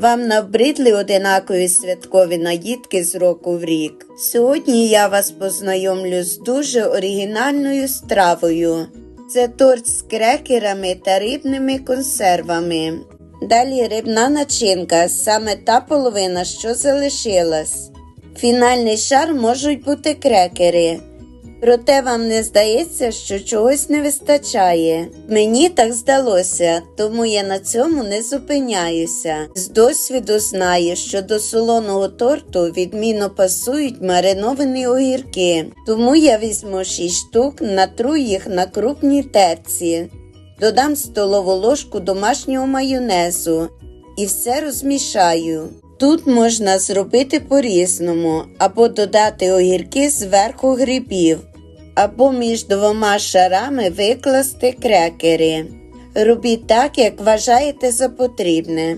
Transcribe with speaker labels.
Speaker 1: Вам набридли одинакові святкові наїдки з року в рік. Сьогодні я вас познайомлю з дуже оригінальною стравою. Це торт з крекерами та рибними консервами. Далі рибна начинка, саме та половина, що залишилась. Фінальний шар можуть бути крекери. Проте вам не здається, що чогось не вистачає. Мені так здалося, тому я на цьому не зупиняюся. З досвіду знаю, що до солоного торту відмінно пасують мариновані огірки, тому я візьму 6 штук, натру їх на крупній терці, додам столову ложку домашнього майонезу і все розмішаю. Тут можна зробити по-різному, або додати огірки зверху грибів, або між двома шарами викласти крекери. Робіть так, як вважаєте за потрібне.